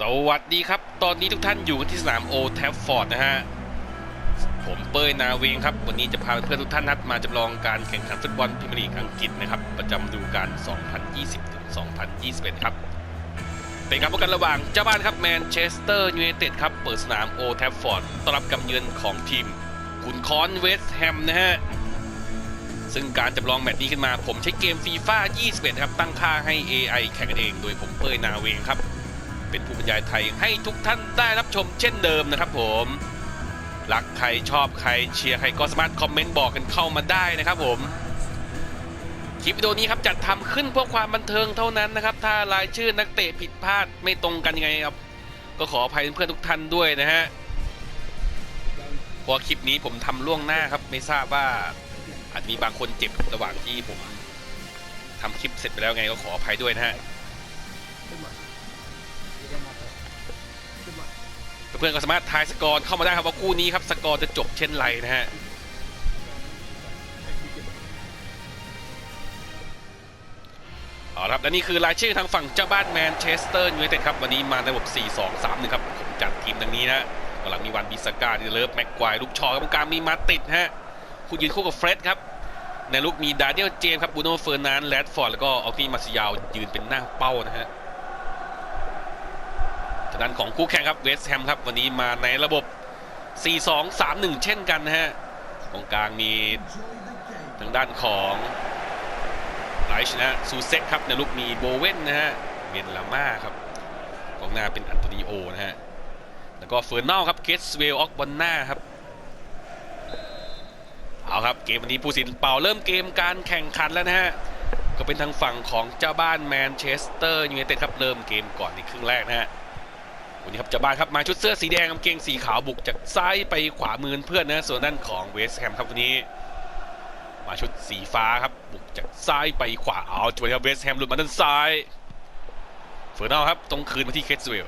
สวัสดีครับ ตอนนี้ทุกท่านอยู่กันที่สนามโอแทฟฟอร์ดนะฮะ ผมเป้ยนาเวงครับ วันนี้จะพาเพื่อนทุกท่านนัดมาจำลองการแข่งขันฟุตบอลพรีเมียร์ลีกอังกฤษนะครับ ประจำฤดูกาล 2020-2021 ครับเป็นการพบกันระหว่างเจ้าบ้านครับแมนเชสเตอร์ยูไนเต็ดครับ เปิดสนามโอแทฟฟอร์ดต้อนรับกำเยือนของทีมขุนคอนเวสต์แฮมนะฮะ ซึ่งการจำลองแมตช์นี้ขึ้นมา ผมใช้เกมฟีฟ่า21 ครับ ตั้งค่าให้ AI แข่งกันเอง โดยผมเป้ยนาเวงครับ เป็นผู้บรรยายไทยให้ทุกท่านได้รับชมเช่นเดิมนะครับผมรักใครชอบใครเชียร์ใครก็สามารถคอมเมนต์บอกกันเข้ามาได้นะครับผมคลิปวิดีโอนี้ครับจัดทำขึ้นเพื่อความบันเทิงเท่านั้นนะครับถ้ารายชื่อนักเตะผิดพลาดไม่ตรงกันยังไงครับก็ขออภัยเพื่อนๆทุกท่านด้วยนะฮะพราะคลิปนี้ผมทำล่วงหน้าครับไม่ทราบว่าอาจมีบางคนเจ็บระหว่างที่ผมทำคลิปเสร็จไปแล้วไงก็ขออภัยด้วยนะฮะ เพื่อนก็สามารถทายสกอร์เข้ามาได้ครับว่าคู่นี้ครับสกอร์จะจบเช่นไรนะฮะเอาครับและนี่คือรายชื่อทางฝั่งเจ้าบ้านแมนเชสเตอร์ยูไนเต็ดครับวันนี้มาในระบบ 4-2-3 1 ครับผมจัดทีมดังนี้นะกำลังมีวันบิสกาดิเลิฟแม็กควายลูกชอครับตรงกลางมีมาติดฮะคู่ยืนคู่กับเฟร็ดครับในลูกมีดาเดียลเจมส์ครับบูโน่เฟอร์นานด์แรดฟอร์ดแล้วก็ออกที่มาซิยาวยืนเป็นหน้าเป้านะฮะ ทางด้านของคู่แข่งครับเวสต์แฮมครับวันนี้มาในระบบ 4-2-3-1 เช่นกันนะฮะตรงกลางมีทางด้านของไลชนะซูเซ็กครับในลูกมีโบเว่นนะฮะเบนลาม่าครับกองหน้าเป็นอันโตนิโอนะฮะแล้วก็เฟอร์นอลครับเกสเวลออกบอนหน้าครับเอาครับเกมวันนี้ผู้สินเป่าเริ่มเกมการแข่งขันแล้วนะฮะก็เป็นทางฝั่งของเจ้าบ้านแมนเชสเตอร์ยูไนเต็ดครับเริ่มเกมก่อนในครึ่งแรกนะฮะ วันนี้ครับเจ้าบ้านครับมาชุดเสื้อสีแดงกางเกงสีขาวบุกจากซ้ายไปขวามือเพื่อนนะส่วนด้านของเวสแฮมครับวันนี้มาชุดสีฟ้าครับบุกจากซ้ายไปขวาเอาจวนครับเวสแฮมหลุดมาด้านซ้ายเฟอร์นอลครับตรงคืนมาที่เคสเวล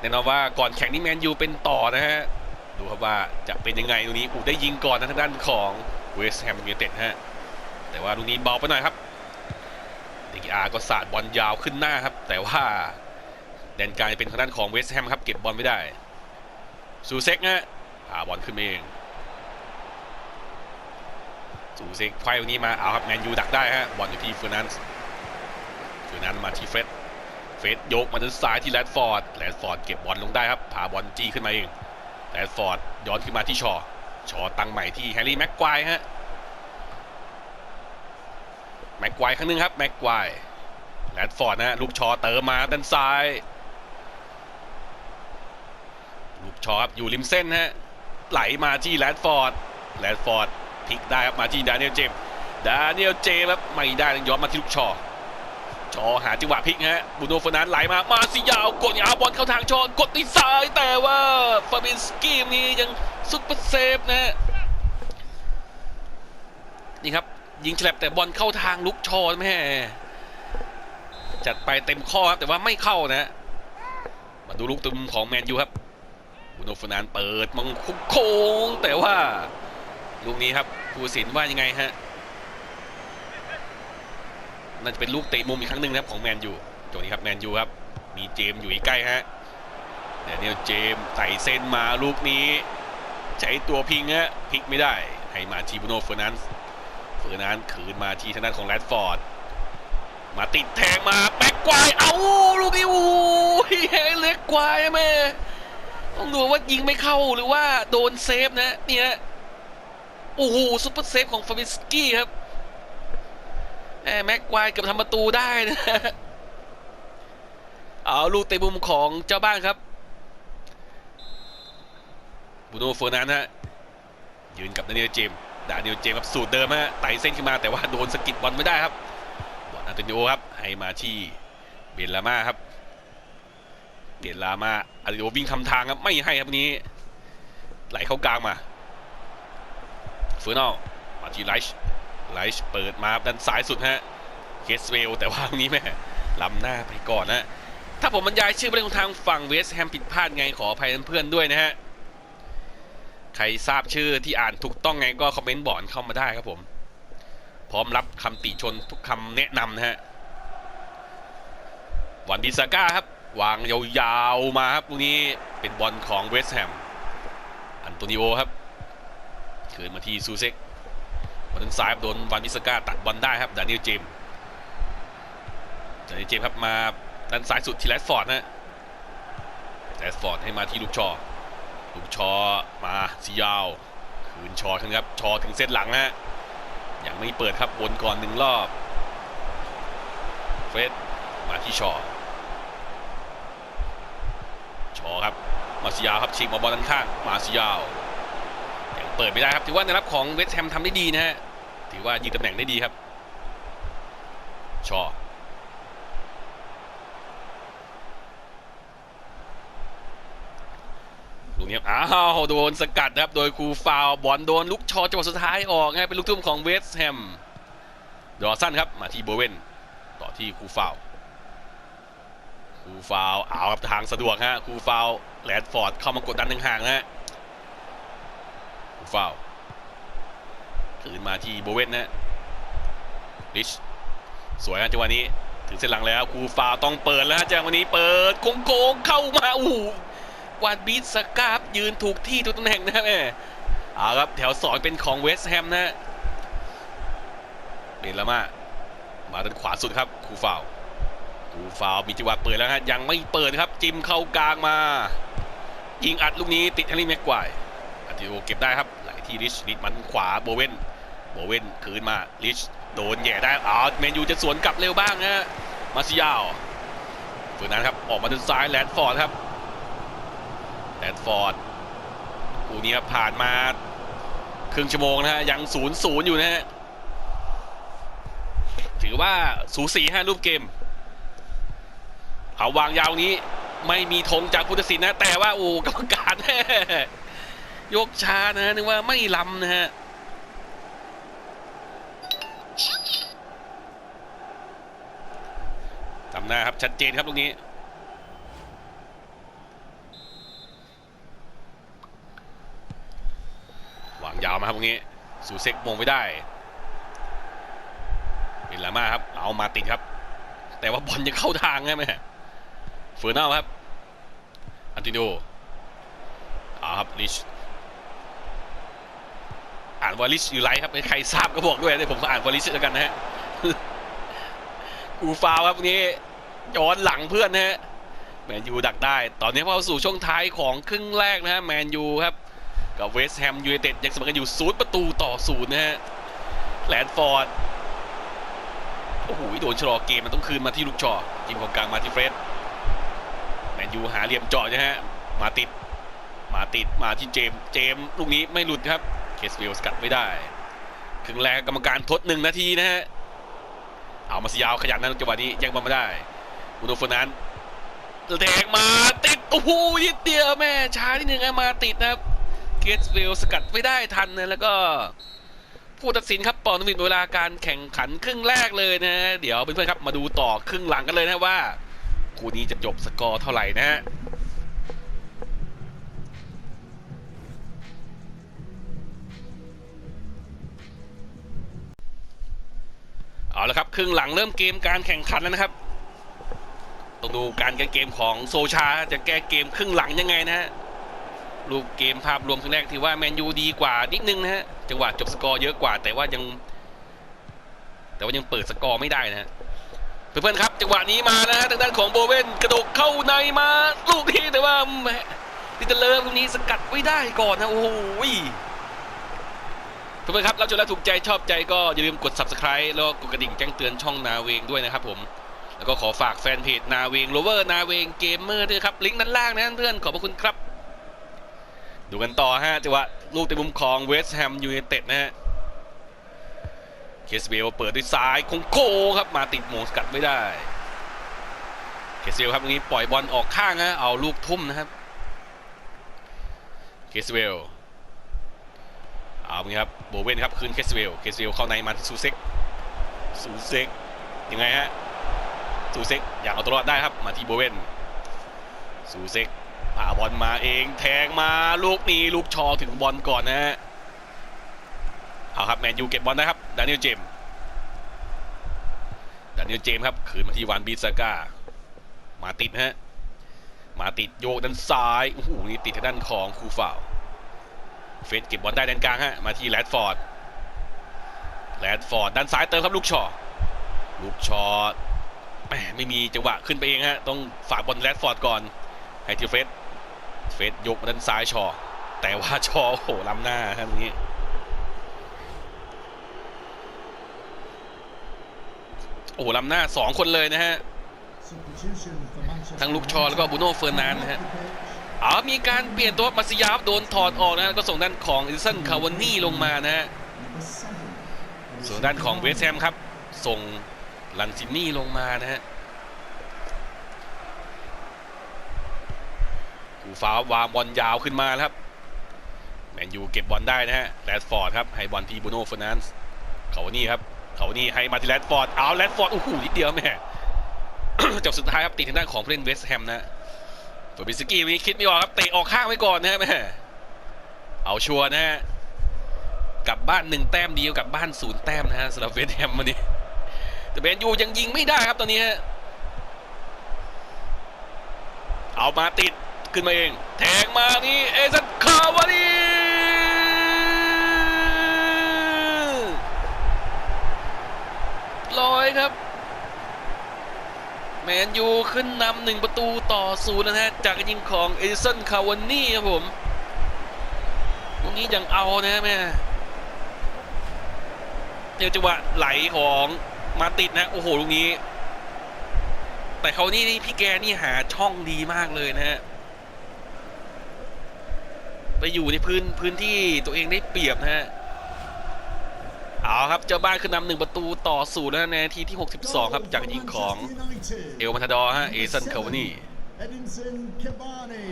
แน่นอนว่าก่อนแข่งนี้แมนยูเป็นต่อนะฮะดูครับว่าจะเป็นยังไงตรงนี้อูได้ยิงก่อนนะทางด้านของเวสแฮมยูไนเต็ดฮะแต่ว่าลูกนี้เบาไปหน่อยครับเดกิอาก็สาดบอลยาวขึ้นหน้าครับ แต่ว่า แดนกลางเป็นทางด้านของเวสต์แฮมครับเก็บบอลไม่ได้ซูเซ็กฮะพาบอลขึ้นมาเองซูเซ็กไฟตรงนี้มาเอาครับแมนยูดักได้ฮะบอลอยู่ที่เฟอร์นันด์เฟอร์นันด์มาที่เฟรดเฟรดยกมาทางซ้ายที่แรดฟอร์ดแรดฟอร์ดเก็บบอลลงได้ครับพาบอลจี้ขึ้นมาเองแรดฟอร์ดย้อนขึ้นมาที่ชอชอตั้งใหม่ที่แฮร์รี่แม็กควายฮะแม็กควายครั้งหนึงครับแม็กควายแรดฟอร์ดนะฮะลูกชอเติมมาด้านซ้าย ลูก ชอครับอยู่ริมเส้นฮะไหลมาที่แรดฟอร์ดแรดฟอร์ดพลิกได้ครับมาที่ดานิเอลเจมส์ดานิเอลเจมส์ครับไม่ได้ย้อนมาที่ลูกชอชอหาจังหวะพลิกฮะบูโนฟนันไหลมามาสิยาวกดยาวบอลเข้าทางชอกดที่ซ้ายแต่ว่าฟาบินสกีนี้ยังซุปเปอร์เซฟนะฮะนี่ครับยิงฉลับแต่บอลเข้าทางลูกชอแม่จัดไปเต็มข้อครับแต่ว่าไม่เข้านะ มาดูลูกตุ้มของแมนยูครับุโนฟนานเปิดมองโค้งแต่ว่าลูกนี้ครับผู้สินว่ายังไงฮะน่าจะเป็นลูกเตะมุมอีกครั้งหนึ่งนะครับของแมนยูตรงนี้ครับแมนยูครับ มีเจมส์อยู่ใกล้ฮะเดนิเอลเจมส์ใส่เส้นมาลูกนี้ ใช้ตัวพิงฮะพลิกไม่ได้ ให้มาทีบุโนเฟอร์นันเฟอร์นันคืนมาที่ทางด้านของแรดฟอร์ดมาติดแทงมาแบ็กควายเอาลูกนี้โอ้ยเล็กควายแม่ ต้องดูว่ายิงไม่เข้าหรือว่าโดนเซฟนะเนี่ยโอ้โหซุปเปอร์เซฟของฟาบิสกี้ครับแมแม็กควายเกือบทำประตูได้นะเอาลูกเตะมุมของเจ้าบ้านครับบูโน่เฟอร์นันฮะยืนกับดานิเอลเจมส์ดานิเอลเจมส์ครับสูตรเดิมฮะไต่เส้นขึ้นมาแต่ว่าโดนสกิดบอลไม่ได้ครับบอลอันโตนิโอครับให้มาที่เบนลาม่าครับ เบนลามาอันโตนิโอวิ่งทำทางครับไม่ให้ครับนี้ ไหลเข้ากลางมาเฟอร์นอลมาที่ไลช์ไลช์เปิดมาด้านซ้ายสุดฮะเคสเวลแต่ว่าวันนี้แม่ล้ำหน้าไปก่อนนะ ถ้าผมบรรยายชื่อผู้เล่นของทางฝั่งเวสแฮมผิดพลาดไงขออภัยเพื่อนๆด้วยนะฮะ ใครทราบชื่อที่อ่านถูกต้องไงก็คอมเมนต์บอกเข้ามาได้ครับผม พร้อมรับคำติชนทุกคำแนะนำนะฮะวันบิซาก้าครับ วางยาวๆมาครับลูกนี้เป็นบอลของเวสต์แฮม อันโตนิโอครับคืนมาที่ซูเซกบอลทางซ้ายโดนวันบิซาก้าตัดบอลได้ครับดานิเอลเจมส์ดานิเอลเจมส์ครับมาด้านซ้ายสุดที่แรดฟอร์ดนะแรดฟอร์ดให้มาที่ลูกชอ ลูกชอมาสียาวคืนชอครับชอถึงเส้นหลังนะฮะยังไม่เปิดครับวนก่อนหนึ่งรอบเฟรดมาที่ชอ ชอครับ มาซิยาครับฉีกมาบอลด้านข้างมาซิยาวยังเปิดไม่ได้ครับถือว่าในรับของเวสต์แฮมทำได้ดีนะฮะถือว่ายืนตำแหน่งได้ดีครับ ชอลูกนี้อ้าวโดนสกัดครับ โดยครูฟาวบอลโดนลูกชอจังหวะสุดท้ายออกนะเป็นลูกทุ่มของเวสต์แฮมดอสันครับ มาที่โบเวนต่อที่ครูฟาว ครูฟาวเอาครับทางสะดวกฮะครูฟาวแลดฟอร์ดเข้ามากดดันห่างนะฮะครูฟาวคืนมาที่โบเวนนะลิชสวยฮะจังหวะนี้ถึงเส้นหลังแล้วครูฟาวต้องเปิดแล้วฮะจังหวะนี้เปิดโค้งๆเข้ามาอู้วานบีสกาบยืนถูกที่ถูกตำแหน่งนะแม่เอาครับแถวสองเป็นของเวสต์แฮมนะเบนลามามาด้านขวาสุดครับคูฟาว คูฟาวมีจังหวะเปิดแล้วฮะยังไม่เปิดครับจิมเข้ากลางมา ยิงอัดลูกนี้ติดแฮร์รี่แม็กควายอาติโอเก็บได้ครับไหลที่ริชริชมันขวาโบเวนโบเวนคืนมาริชโดนแย่ได้อ๋อแมนยูจะสวนกลับเร็วบ้างนะมาซิยาวฝืนนั้นครับออกมาด้านซ้ายแลนด์ฟอร์ดครับแรดฟอร์ดคู่นี้ครับผ่านมาครึ่งชั่วโมงนะฮะยังศูนย์ศูนย์อยู่นะฮะถือว่าสูสีฮะรูปเกม เอาวางยาวนี้ไม่มีธงจากพุทธศิลป์นะ แต่ว่าโอ้กรรมการยกช้านะนึกว่าไม่ล้ำนะฮะทำหน้าครับ ชัดเจนครับตรงนี้ วางยาวมาครับตรงนี้ สูเซ็กมงไม่ได้เป็นลาม่าครับ เอามาติดครับ แต่ว่าบอลยังเข้าทางใช่ไหม เฟอร์นัลครับอันติโนเอาครับลิชอ่านวอลิชอยู่ไรครับใครทราบก็บอกด้วยนะผมก็อ่านวอลิชแล้วกันนะฮะกูฟาวครับนี้ย้อนหลังเพื่อนนะฮะแมนยูดักได้ ตอนนี้เข้าสู่ช่วงท้ายของครึ่งแรกนะฮะแมนยูครับกับเวสต์แฮมยูไนเต็ดยังเสมอกันอยู่ศูนย์ประตูต่อศูนย์นะฮะแลนฟอร์ดโอ้โหโดนชะลอเกมมันต้องคืนมาที่ลูกชอทีมของกลางมาที่เฟรด มนยูหาเหลี่ยมเจาะนะฮะมาติดมาติดมาที่เจมเจมลูกนี้ไม่หลุดครับเคสเวลสกัดไม่ได้ครึ่งแรกกรรมการทดหนึ่งนาทีนะฮะเอามาสยาวขยันนะจังหวะนี้ยังมาไม่ได้อุโนฟนันแทงมาติดโอ้โหยิดเดียวแม่ช้าที่หนึ่งมาติดนะครับเกตเวลสกัดไม่ได้ทันนะแล้วก็ผู้ตัดสินครับปอนวินเวลาการแข่งขันครึ่งแรกเลยนะ เดี๋ยวเพื่อนๆครับมาดูต่อครึ่งหลังกันเลยนะว่า คู่นี้จะจบสกอร์เท่าไหร่นะฮะเอาละครับครึ่งหลังเริ่มเกมการแข่งขันแล้วนะครับต้องดูการแก้เกมของโซชาจะแก้เกมครึ่งหลังยังไงนะฮะรูปเกมภาพรวมครึ่งแรกถือว่าแมนยูดีกว่านิดนึงนะฮะจังหวะจบสกอร์เยอะกว่า แต่ว่ายัง แต่ว่ายังเปิดสกอร์ไม่ได้นะฮะ เพื่อนๆครับจังหวะนี้มานะฮะทางด้านของโบเวนกระโดดเข้าในมาลูกนี้แต่ว่าแหมดิเตเลอร์ลูกนี้สกัดไม่ได้ก่อนนะโอ้โหเพื่อนๆครับเราจนแล้วถูกใจชอบใจก็อย่าลืมกด subscribe แล้วกดกระดิ่งแจ้งเตือนช่องนาเวงด้วยนะครับผมแล้วก็ขอฝากแฟนเพจนาเวงโรเวอร์นาเวงเกมเมอร์ด้วยครับลิงก์ด้านล่างนะเพื่อนขอบพระคุณครับ ดูกันต่อฮะจังหวะลูกในมุมของเวสต์แฮมยูไนเต็ดนะฮะ เคสเบลเปิดด้วยซ้ายคงโค้งครับมาติดโมงสกัดไม่ได้ เคสเบลครับตรงนี้ปล่อยบอลออกข้างนะเอาลูกทุ่มนะครับ เคสเบลเอางี้ครับโบเวนครับคืนเคสเบลเคสเบลเข้าในมาที่ซูเซ็กซูเซ็กยังไงฮะซูเซ็กอยากเอาตัวรอดได้ครับมาที่โบเวนซูเซ็กป่าบอลมาเองแทงมาลูกนี้ลูกชอถึงบอลก่อนนะฮะเอาครับแมนยูเก็บบอลนะครับ ดานิเอลเจมส์ดานิเอลเจมส์ครับคืนมาที่วานบีซาก้ามาติดฮะมาติดโยกด้านซ้ายโอ้โหนี่ติดทางด้านของคูฟาวเฟสเก็บบอลได้ด้านกลางฮะมาที่แรดฟอร์ดแรดฟอร์ดด้านซ้ายเติมครับลูกชอลูกชอแหมไม่มีจังหวะขึ้นไปเองฮะต้องฝากบอลแรดฟอร์ดก่อนให้ที่เฟสเฟสยกด้านซ้ายชอแต่ว่าชอโอ้โหล้ำหน้าครับตรงนี้ อ้โหล้ำหน้าสองคนเลยนะฮะ ทั้งลูกชอแล้วก็บูโน่เฟอร์นานนะฮะอ๋อมีการเปลี่ยนตัวมาซิยาฟโดนถอดออกนะก็ส่งด้านของอิสันคาวานี่ลงมานะฮะส่วนด้านของเวสแฮมครับ ส่งลันซินี่ลงมานะฮะกูฟ้าวางบอลยาวขึ้นมาครับ แมนยูเก็บบอลได้นะฮะแรดฟอร์ดครับ ให้บอลที่บูโน่เฟอร์นันส์เขานี่ครับ เขานี่ให้มาที่แรดฟอร์ดเอาแรดฟอร์ดโอ้โหนิดเดียวแม่จบสุดท้ายครับติดทางด้านของผู้เล่นเวสต์แฮมนะฟอร์บิสกี้วันนี้คิดไม่ออกครับเตะออกข้างไว้ก่อนนะแม่เอาชัวร์นะฮะกลับบ้านหนึ่งแต้มเดียวกับบ้านศูนย์แต้มนะฮะสำหรับเวสต์แฮมวันนี้แต่แมนยูยังยิงไม่ได้ครับตอนนี้ฮะเอามาติดขึ้นมาเอง แทงมานี่เอซันคาวานี ลอยครับ แมนยูขึ้นนำหนึ่งประตูต่อศูนย์นะฮะ จากการยิงของเอดิสันคาวานี่ครับผมตรงนี้ยังเอานะแม่เดี๋ยวจังหวะไหลของมาติดนะ โอ้โหลูกนี้ แต่เขานี่พี่แกนี่หาช่องดีมากเลยนะฮะไปอยู่ในพื้นพื้นที่ตัวเองได้เปรียบนะฮะ เอาครับเจ้าบ้านขึ้นนำหนึ่งประตูต่อศูนย์แล้วในนาทีที่ 62 ครับ จากยิงของเอลมาทาดอฮะเอซันคาวานี่ Edinson Cavani.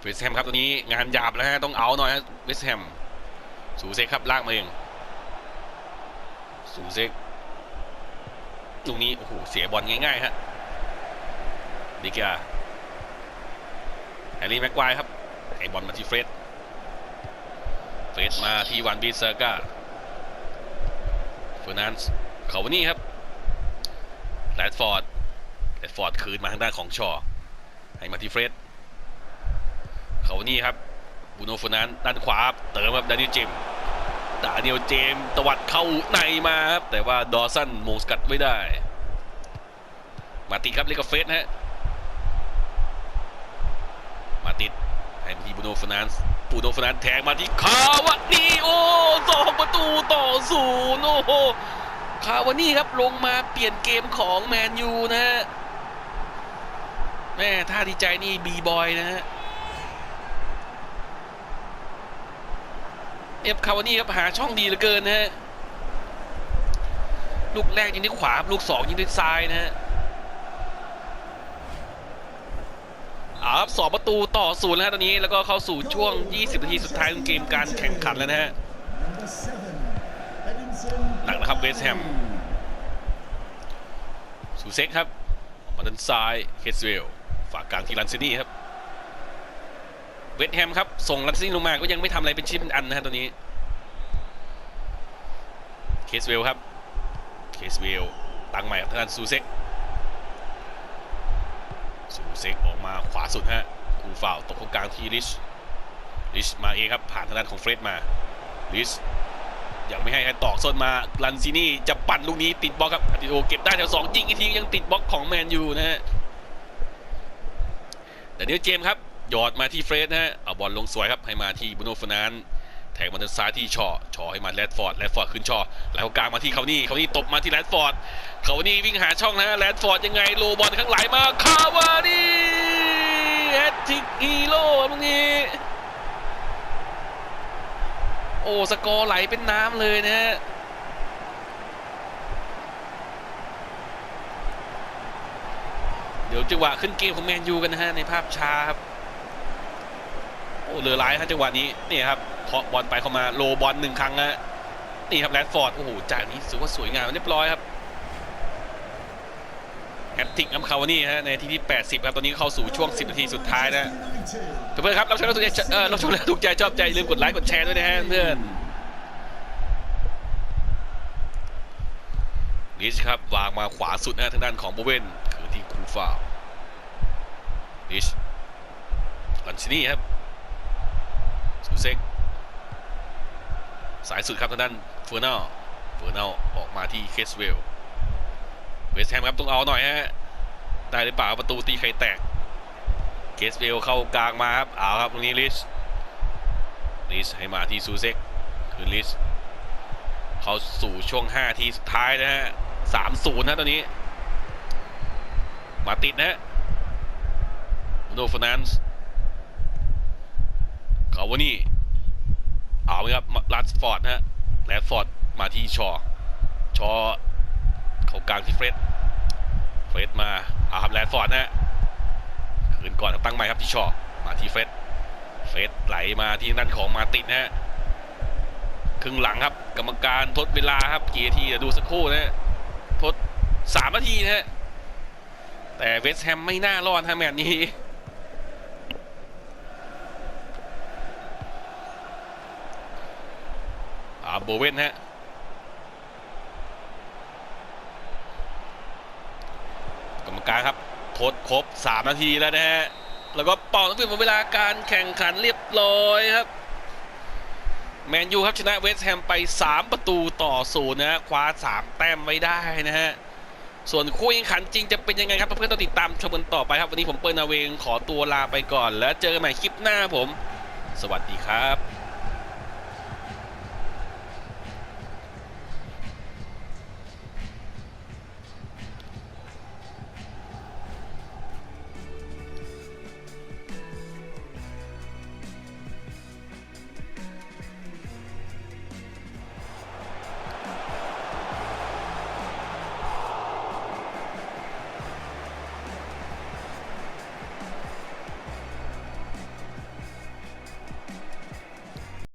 เวสแฮมครับตัวนี้งานหยาบแล้วฮะต้องเอาหน่อยฮะเวสแฮมสูเซกครับลากมาเองสูเซกตรงนี้โอ้โหเสียบอลง่ายๆฮะดิกาแฮร์รี่แม็กควายครับให้บอลมาที่เฟรด เฟรดมาที่วันบีเซอร์กาเฟอร์นันส์เขาวันนี้ครับแรดฟอร์ดแรดฟอร์ดคืนมาทางด้านของชอ ให้มาที่เฟรดเขานี่ครับบูโนฟนันด้านขวาเติมครับดานิเจมดานิเอลเจมตวัดเข้าในมาครับแต่ว่าดอสันโมงสกัดไม่ได้ มาติครับเล่นกับเฟสฮะ มาติด ให้ที่บูโนฟนันบูโนฟนันแทงมาที่คาวานี่โอ้สองประตูต่อศูนย์โอ้โหคาวานี่ครับลงมาเปลี่ยนเกมของแมนยูนะฮะแม่ท่าดีใจนี่บีบอยนะฮะเอฟคาวานี่ครับหาช่องดีเหลือเกินนะฮะลูกแรกยิงด้วยขวา ลูกสองยิงด้วยซ้ายนะฮะเอา ครับสองประตูต่อศูนย์แล้วตอนนี้แล้วก็เข้าสู่ช่วง 20 นาทีสุดท้ายของเกมการแข่งขันแล้วนะฮะหนักนะครับเวสแฮมสูเซ็กครับมาด้านซ้ายเคสเวลฝากกลางที่ลันซินี่ครับเวสแฮมครับส่งลันซินี่ลงมาก็ยังไม่ทำอะไรเป็นชิ้นเป็นอันนะฮะตัวนี้เคสเวลครับเคสเวลตั้งใหม่กับทางด้านซูเซ็ก เซ็กออกมาขวาสุดฮะคูฟาวตกตรงกลางที่ริชริชมาเองครับผ่านทางด้านของเฟรดมาริชยังไม่ให้ใครตอกส้นมาลันซินี่จะปั่นลูกนี้ติดบล็อกครับอาติโอเก็บได้แถวสองยิงอีกทียังติดบล็อกของแมนยูนะฮะแต่เดี๋ยวเจมส์ครับหยอดมาที่เฟรดนะฮะเอาบอลลงสวยครับให้มาที่บุโนฟนาน แทงมาทางซ้ายที่ชอชอให้มาแรดฟอร์ดแรดฟอร์ดขึ้นชอแล้วกลางมาที่เขานี่เขานี่ตบมาที่แรดฟอร์ดเขานี่วิ่งหาช่องนะแรดฟอร์ดยังไงโลบอลข้างหลมาคาวานี่แฮตติกฮีโร่ตรงนี้ โอ้สกอร์ไหลเป็นน้ำเลยนะฮะเดี๋ยวจังหวะขึ้นเกมของแมนยูกันนะฮะในภาพช้าครับ โอ้เหลือหลายฮะจังหวะนี้นี่ครับ เคาะบอลไปเข้ามาโลบอลหนึ่งครั้งนะนี่ครับแรดฟอร์ดโอ้โหจากนี้ถือว่าสวยงามเรียบร้อยครับแฮตติกอัมคาวานี่ฮะในที่ที่ 80 ครับ ตอนนี้เข้าสู่ช่วง 10 นาทีสุดท้ายนะเพื่อนครับเราชมแล้วถูกใจเราชมแล้วถูกใจชอบใจลืมกดไลค์กดแชร์ด้วยนะฮะเพื่อนลิชครับ วางมาขวาสุดนะทางด้านของโบเวนคือที่คูฟาวลิชลันชินี่ครับซูเซก สายสุดครับทางด้านเฟอร์นัลเฟอร์นัลออกมาที่เคสเวลเวสแฮมครับต้องเอาหน่อยฮะได้หรือเปล่าประตูตีไข่แตกเคสเวลเข้ากลางมาครับเอาครับตรงนี้ลิชลิชให้มาที่ซูเซกคือลิชเขาสู่ช่วง 5 ทีสุดท้ายนะฮะ3-0นย์นะตอนนี้ มาติดนะฮะโนฟนานส์เขาวานี่ เอาไหมครับลัดฟอร์ดนะฮะแรดฟอร์ดมาที่ชอ ชอ เข้ากลางที่เฟรดเฟรดมาเอาครับแรดฟอร์ดนะฮะคืนก่อนตั้งใหม่ครับที่ชอ มาที่เฟรดเฟรดไหลมาที่นั่นของมาติดนะฮะครึ่งหลังครับ กรรมการทดเวลาครับกี่นาทีดูสักครู่นะฮะทดสามนาทีนะฮะแต่เวสต์แฮมไม่น่ารอดฮะแมตช์นี้ อ่า โบเวนฮะกรรมการครับทดครบ 3 นาทีแล้วนะฮะ แล้วก็เป่าต้งเปลี่ยนหมดเวลาการแข่งขันเรียบร้อยครับแมนยูครับชนะเวสต์แฮมไป 3 ประตูต่อศูนย์นะฮะคว้า 3 แต้มไว้ได้นะฮะ ส่วนคู่แข่งขันจริงจะเป็นยังไงครับ เพื่อนๆต้องติดตามชมกันต่อไปครับ วันนี้ผมเปิ้ลนาเวงขอตัวลาไปก่อน แล้วเจอกันใหม่คลิปหน้าผม สวัสดีครับ